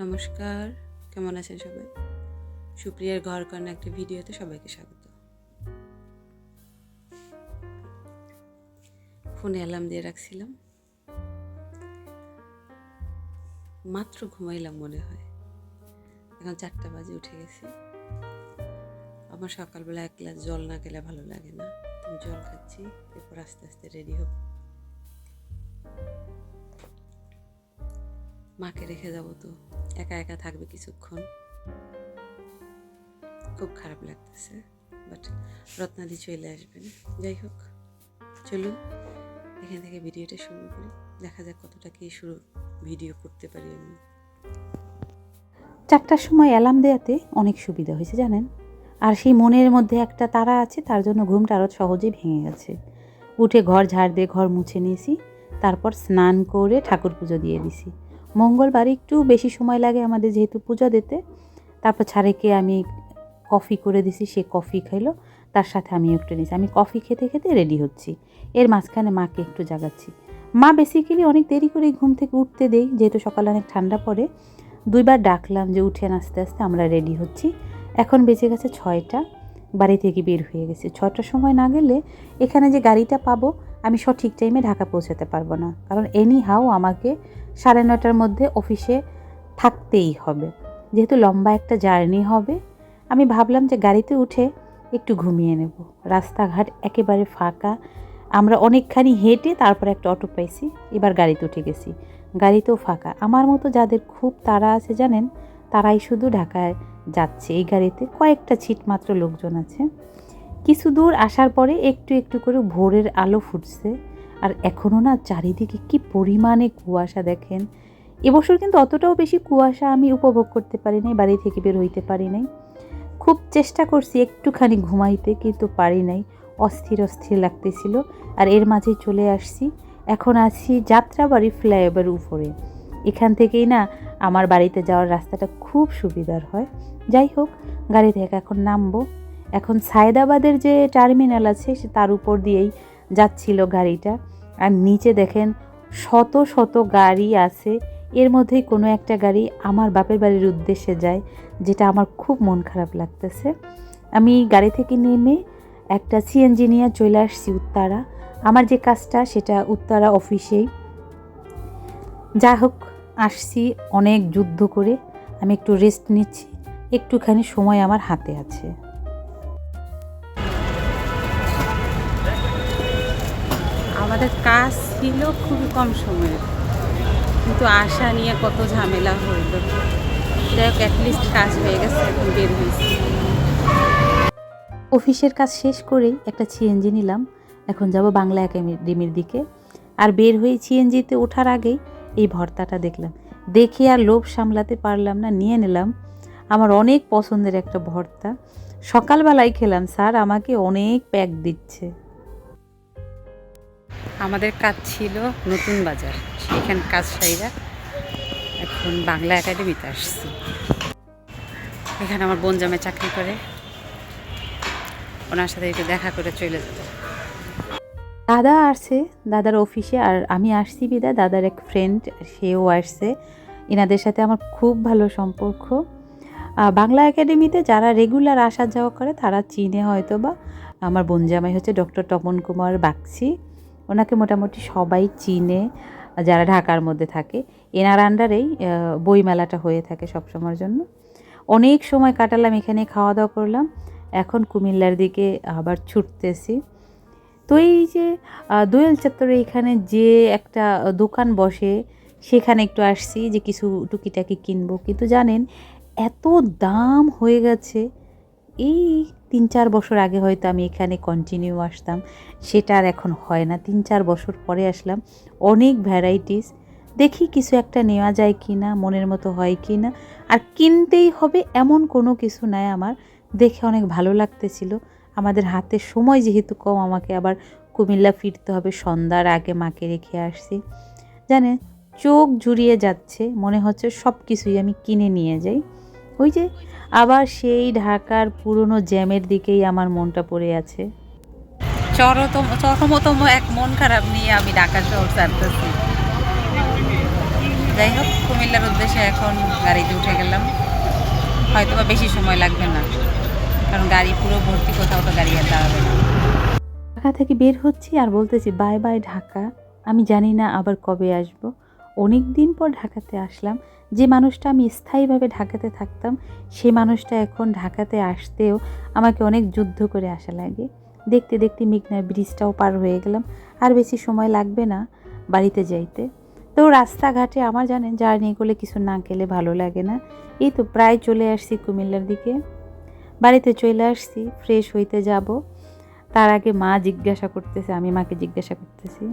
নমস্কার, কেমন আছেন সবাই? সুপ্রিয়ার ঘর কর্ণা একটা ভিডিওতে সবাইকে স্বাগত। ফোনে অ্যালার্ম দিয়ে রাখছিলাম। মাত্র ঘুমাইলাম মনে হয়। এখন চারটা বাজে, উঠে গেছি। আমার সকালবেলা এক গ্লাস জল না খেলে ভালো লাগে না। জল খাচ্ছি, এরপর আস্তে আস্তে রেডি হব। মাকে রেখে যাব তো। একা একা থাকবে কিছুক্ষণ। খুব খারাপ লাগতেছে বাট রত্নাদি চলে আসবেন। যাই হোক, চলুন, এখান থেকে ভিডিওটা শুরু করি। দেখা যাক কতটা কি শুরু ভিডিও করতে পারি আমি। চারটার সময় অ্যালার্ম দেওয়াতে অনেক সুবিধা হয়েছে, জানেন? আর সেই মনের মধ্যে একটা তারা আছে, তার জন্য ঘুমটা আরও সহজেই ভেঙে গেছে। উঠে ঘর ঝাড় দিয়ে ঘর মুছে নিয়েছি, তারপর স্নান করে ঠাকুর পুজো দিয়ে দিছি। মঙ্গলবার একটু বেশি সময় লাগে আমাদের যেহেতু পূজা দিতে। তারপর ছাড়েকে আমি কফি করে দিছি, সে কফি খাইলো, তার সাথে আমি একটু নিয়েছি আমি কফি খেতে খেতে রেডি হচ্ছি। এর মাঝখানে মাকে একটু জাগাচ্ছি। মা বেসিক্যালি অনেক দেরি করে ঘুম থেকে উঠতে দেই, যেহেতু সকালে অনেক ঠান্ডা পড়ে। দুইবার ডাকলাম যে উঠেন আস্তে আস্তে আমরা রেডি হচ্ছি। এখন বেজে গেছে ছয়টা, বাড়ি থেকে বের হয়ে গেছে। ছটার সময় না গেলে এখানে যে গাড়িটা পাবো আমি সঠিক টাইমে ঢাকা পৌঁছাতে পারব না। কারণ এনি হাও আমাকে সাড়ে নটার মধ্যে অফিসে থাকতেই হবে। যেহেতু লম্বা একটা জার্নি হবে, আমি ভাবলাম যে গাড়িতে উঠে একটু ঘুমিয়ে নেব। রাস্তাঘাট একেবারে ফাঁকা। আমরা অনেকখানি হেঁটে তারপর একটা অটো পাইছি, এবার গাড়িতে উঠে গেছি। গাড়িতেও ফাঁকা। আমার মতো যাদের খুব তাড়া আছে জানেন, তারাই শুধু ঢাকায় যাচ্ছে। এই গাড়িতে কয়েকটা ছিট মাত্র লোকজন আছে। কিছু দূর আসার পরে একটু একটু করে ভোরের আলো ফুটছে। আর এখনও না চারিদিকে কি পরিমাণে কুয়াশা দেখেন। এবছর কিন্তু অতটাও বেশি কুয়াশা আমি উপভোগ করতে পারি নাই বাড়ি থেকে বের হইতে পারি নাই। খুব চেষ্টা করছি একটুখানি ঘুমাইতে, কিন্তু পারি নাই। অস্থির অস্থির লাগতেছিল আর এর মাঝে চলে আসছি। এখন আছি যাত্রাবাড়ি ফ্লাইওভার উপরে। এখান থেকেই না আমার বাড়িতে যাওয়ার রাস্তাটা খুব সুবিধার হয়। যাই হোক গাড়ি থেকে এখন নামবো। এখন সায়দাবাদের যে টার্মিনাল আছে, সে তার উপর দিয়েই যাচ্ছিল গাড়িটা। আর নিচে দেখেন শত শত গাড়ি আছে। এর মধ্যেই কোনো একটা গাড়ি আমার বাপের বাড়ির উদ্দেশ্যে যায়, যেটা আমার খুব মন খারাপ লাগতেছে। আমি গাড়ি থেকে নেমে একটা সিএনজি নিয়ে চলে আসছি উত্তারা। আমার যে কাজটা, সেটা উত্তারা অফিসেই। যা হোক, আসছি অনেক যুদ্ধ করে। আমি একটু রেস্ট নিচ্ছি। একটুখানি সময় আমার হাতে আছে। আমাদের কাজ ছিল খুবই কম সময়ের কিন্তু আশা নিয়ে কত ঝামেলা হইল। যাই হোক অ্যাটলিস্ট কাজ হয়ে গেছে, এখন বের হয়েছি। অফিসের কাজ শেষ করেই একটা সিএনজি নিলাম। এখন যাব বাংলা একাডেমির দিকে। আর বের হয়ে সিএনজিতে ওঠার আগেই এই ভর্তাটা দেখলাম। দেখে আর লোভ সামলাতে পারলাম না, নিয়ে নিলাম। আমার অনেক পছন্দের একটা ভর্তা। সকালবেলায় খেলাম, স্যার আমাকে অনেক প্যাক দিচ্ছে। আমাদের কাজ ছিল নতুন বাজার। সেখানে কাজ সাইরা এখন বাংলা একাডেমিতে আসছি। এখানে আমার বোন জামে চাকরি করে। ওনার সাথে একটু দেখা করে চলে যাব। দাদা আসছে, দাদার অফিসে, আর আমি আসছি বিদা দাদার এক ফ্রেন্ড সেও আসছে। এনাদের সাথে আমার খুব ভালো সম্পর্ক। বাংলা একাডেমিতে যারা রেগুলার আসা যাওয়া করে, তারা চিনে হয়তো বা আমার বোনজামাই হচ্ছে ডক্টর তপন কুমার বাগচি। ওনাকে মোটামুটি সবাই চিনে, যারা ঢাকার মধ্যে থাকে। এনার আন্ডারেই বইমেলাটা হয়ে থাকে সবসময়ের জন্য। অনেক সময় কাটালাম এখানে খাওয়া দাওয়া করলাম। এখন কুমিল্লার দিকে আবার ছুটতেছি। তো এই যে দোয়েল চত্বরে এখানে যে একটা দোকান বসে, সেখানে একটু আসছি যে কিছু টুকিটাকি কিনবো। কিন্তু জানেন, এত দাম হয়ে গেছে। এই তিন চার বছর আগে হয়তো আমি এখানে কন্টিনিউ আসতাম, সেটা আর এখন হয় না। তিন চার বছর পরে আসলাম, অনেক ভ্যারাইটিস দেখি কিছু একটা নেওয়া যায় কি না মনের মতো হয় কি না আর কিনতেই হবে এমন কোনো কিছু নাই আমার। দেখে অনেক ভালো লাগতেছিল। আমাদের হাতে সময় যেহেতু কম, আমাকে আবার কুমিল্লা ফিরতে হবে, সন্ধ্যার আগে মাকে রেখে আসছি। জানে চোখ জুড়িয়ে যাচ্ছে, মনে হচ্ছে সব কিছুই আমি কিনে নিয়ে যাই। ওই যে আবার সেই ঢাকার পুরনো জ্যামের দিকেই আমার মনটা পড়ে আছে। চরতম চরমতম এক মন খারাপ নিয়ে আমি ঢাকা শহর ছাড়তেছি। যাই হোক কুমিল্লার উদ্দেশ্যে এখন গাড়িতে উঠে গেলাম। হয়তো বা বেশি সময় লাগবে না কারণ গাড়ি পুরো ভর্তি কোথাও তো গাড়ি আর দাঁড়াবে না। ঢাকা থেকে বের হচ্ছি আর বলতেছি বাই বাই ঢাকা আমি জানি না আবার কবে আসব। অনেক দিন পর ঢাকাতে আসলাম। যে মানুষটা আমি স্থায়ীভাবে ঢাকাতে থাকতাম, সে মানুষটা এখন ঢাকাতে আসতেও আমাকে অনেক যুদ্ধ করে আসা লাগে। দেখতে দেখতে মেঘনার ব্রিজটাও পার হয়ে গেলাম। আর বেশি সময় লাগবে না বাড়িতে যাইতে। তো রাস্তাঘাটে আমার জানেন জার্নি করলে কিছু না খেলে ভালো লাগে না। এই তো প্রায় চলে আসছি কুমিল্লার দিকে। বাড়িতে চলে আসছি ফ্রেশ হইতে যাব। তার আগে মা জিজ্ঞাসা করতেছে, আমি মাকে জিজ্ঞাসা করতেছি।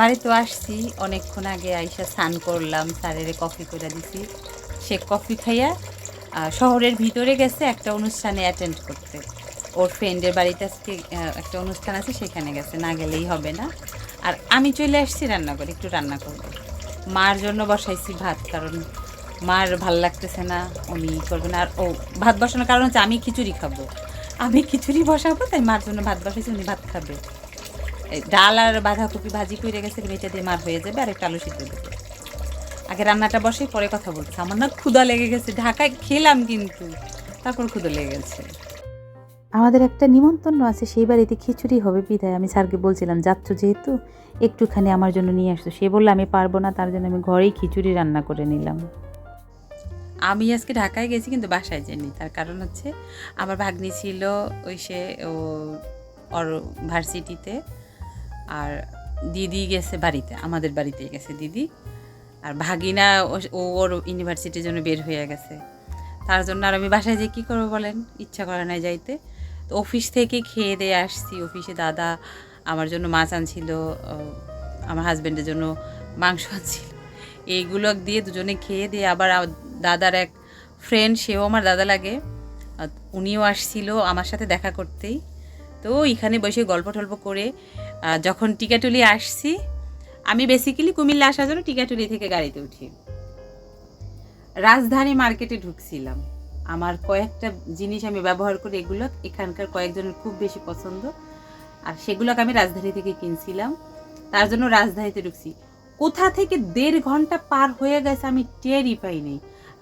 বাড়িতে আসছি, অনেকক্ষণ আগে আইসা স্নান করলাম, স্যারের কফি করে দিছি। সে কফি খাইয়া শহরের ভিতরে গেছে, একটা অনুষ্ঠানে অ্যাটেন্ড করতে। ওর ফ্রেন্ডের বাড়িতে আজকে একটা অনুষ্ঠান আছে, সেখানে গেছে, না গেলেই হবে না। আর আমি চলে আসছি রান্না করে একটু রান্না করব। মার জন্য বসাইছি ভাত, কারণ মার ভালো লাগতেছে না উনি করবে না। আর ও, ভাত বসানোর কারণ হচ্ছে আমি খিচুড়ি খাব। আমি খিচুড়ি বসাবো, তাই মার জন্য ভাত বসাইছি, উনি ভাত খাবে। ডাল আর বাঁধাকপি ভাজি করে গেছে এটা দিয়ে মার হয়ে যাবে আর একটা আলু সিদ্ধ দেবে আগে রান্নাটা বসে পরে কথা বলতেছে। আমার না ক্ষুদা লেগে গেছে ঢাকায় খেলাম কিন্তু তারপর ক্ষুদা লেগে গেছে। আমাদের একটা নিমন্ত্রণ আছে সেই বাড়িতে খিচুড়ি হবে বিদায়। আমি স্যারকে বলছিলাম যাচ্ছ যেহেতু একটুখানি আমার জন্য নিয়ে আসতো সে বলল আমি পারব না তার জন্য আমি ঘরেই খিচুড়ি রান্না করে নিলাম। আমি আজকে ঢাকায় গেছি কিন্তু বাসায় যাইনি। তার কারণ হচ্ছে আমার ভাগ্নি ছিল ওই সে ও ওর ভার্সিটিতে। আর দিদি গেছে বাড়িতে, আমাদের বাড়িতে গেছে দিদি। আর ভাগিনা ও- ওর ইউনিভার্সিটির জন্য বের হয়ে গেছে। তার জন্য আর আমি বাসায় যে কী করব বলেন? ইচ্ছা করে না যাইতে। তো অফিস থেকে খেয়ে দিয়ে আসছি। অফিসে দাদা আমার জন্য মাছ আনছিল আমার হাজব্যান্ডের জন্য মাংস আনছিল। এইগুলো দিয়ে দুজনে খেয়ে দিয়ে আবার দাদার এক ফ্রেন্ড সেও আমার দাদা লাগে। উনিও আসছিল আমার সাথে দেখা করতেই। তো এখানে বসে গল্প টল্প করে যখন টিকাটুলি আসছি, আমি বেসিক্যালি কুমিল্লা আসার জন্য টিকাটুলি থেকে গাড়িতে উঠি। রাজধানী মার্কেটে ঢুকছিলাম। আমার কয়েকটা জিনিস আমি ব্যবহার করি, এগুলো এখানকার কয়েকজনের খুব বেশি পছন্দ, আর সেগুলোকে আমি রাজধানী থেকে কিনছিলাম। তার জন্য রাজধানীতে ঢুকছি। কোথা থেকে দেড় ঘণ্টা পার হয়ে গেছে আমি টেরই পাইনি।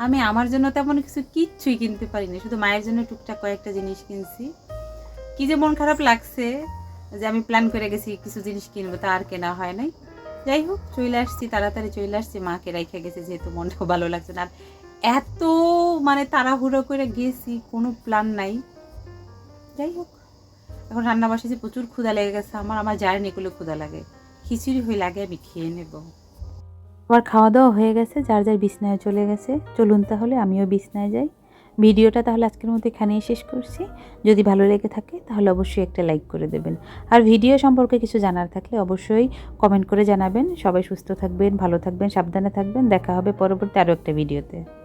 আমি আমার জন্য তেমন কিছু কিচ্ছুই কিনতে পারিনি, শুধু মায়ের জন্য টুকটাক কয়েকটা জিনিস কিনছি। কি যে মন খারাপ লাগছে যে আমি প্ল্যান করে গেছি কিছু জিনিস কিনবো, তা আর কেনা হয় নাই। যাই হোক, চলে আসছি, তাড়াতাড়ি চলে আসছি। মাকে রেখে গেছে, যেহেতু মনটাও ভালো লাগছে না। আর এত মানে তাড়াহুড়ো করে গেছি, কোনো প্ল্যান নাই। যাই হোক, এখন রান্না বসেছি প্রচুর ক্ষুধা লেগে গেছে আমার আমার জার্নি করলে ক্ষুধা লাগে। খিচুড়ি হয়ে লাগে, আমি খেয়ে নেব। আবার খাওয়া দাওয়া হয়ে গেছে, যার যার বিছনায় চলে গেছে। চলুন তাহলে, আমিও বিছনায় যাই। ভিডিওটা তাহলে আজকের মধ্যে এখানেই শেষ করছি। যদি ভালো লেগে থাকে, তাহলে অবশ্যই একটা লাইক করে দেবেন। আর ভিডিও সম্পর্কে কিছু জানার থাকলে অবশ্যই কমেন্ট করে জানাবেন। সবাই সুস্থ থাকবেন, ভালো থাকবেন, সাবধানে থাকবেন। দেখা হবে পরবর্তী আরও একটা ভিডিওতে।